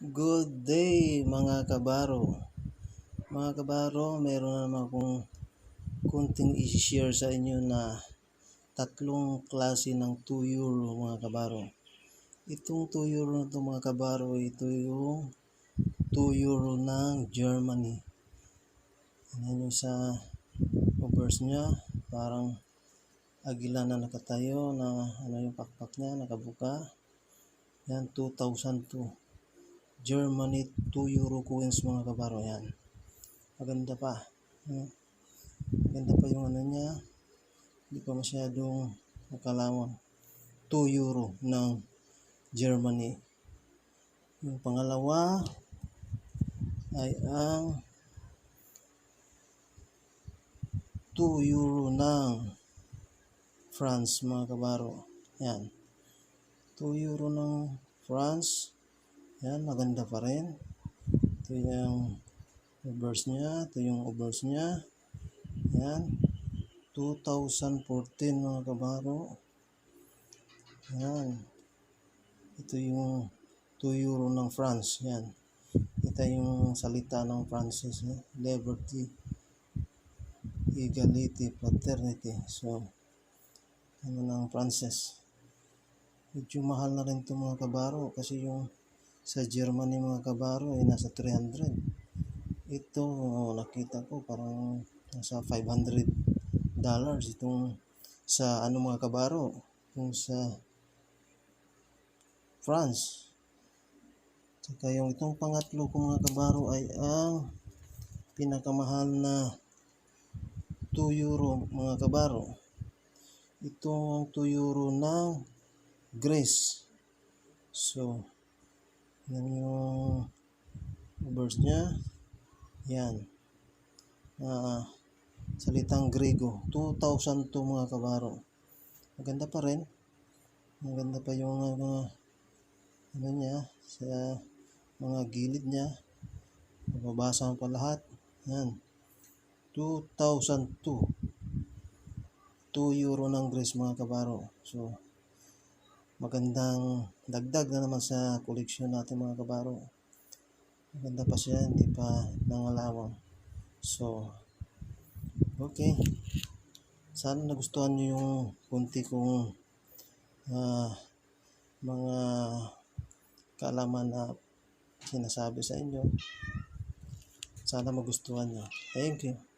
Good day mga kabaro. Mga kabaro, meron na naman akong kunting i-share sa inyo na tatlong klase ng 2 euro mga kabaro. Itong 2 euro na to mga kabaro, ito yung 2 euro ng Germany. Yan yung sa obverse niya, parang agila na nakatayo na ano yung pakpak niya, nakabuka. Yan, 2002. Germany 2 euro coins mga kabaro yan. Maganda pa. Maganda pa yung ano niya. Hindi pa masyadong makalawang. 2 euro ng Germany. Yung pangalawa ay ang 2 euro ng France mga kabaro. Yan. 2 euro ng France. Yan, maganda pa rin. Ito yung reverse niya. Ito yung obverse niya. Yan. 2014 mga kabaro. Yan. Ito yung 2 euro ng France. Yan. Ito yung salita ng Francis. Eh? Liberty, equality, fraternity. So, ano ng Francis. Medyo mahal na rin ito mga kabaro kasi yung sa Germany mga kabaro ay nasa 300 ito nakita ko parang nasa 500 dollars. Itong sa ano mga kabaro yung sa France. Saka yung itong pangatlo ko mga kabaro ay ang pinakamahal na 2 euro mga kabaro. Itong 2 euro ng Greece. So yan yung verse niya. Yan. Uh, salitang Grego. 2002 mga kabaro. Maganda pa rin. Maganda pa yung mga ano niya sa mga gilid niya. Mababasa mo pa lahat. Yan. 2002. 2 euro ng Greece mga kabaro. So, magandang dagdag na naman sa koleksyon natin mga kabaro. Maganda pa siya hindi pa nangalawang. So okay. Sana nagustuhan nyo yung kunti kong uh, mga kaalaman na sinasabi sa inyo. Sana magustuhan nyo thank you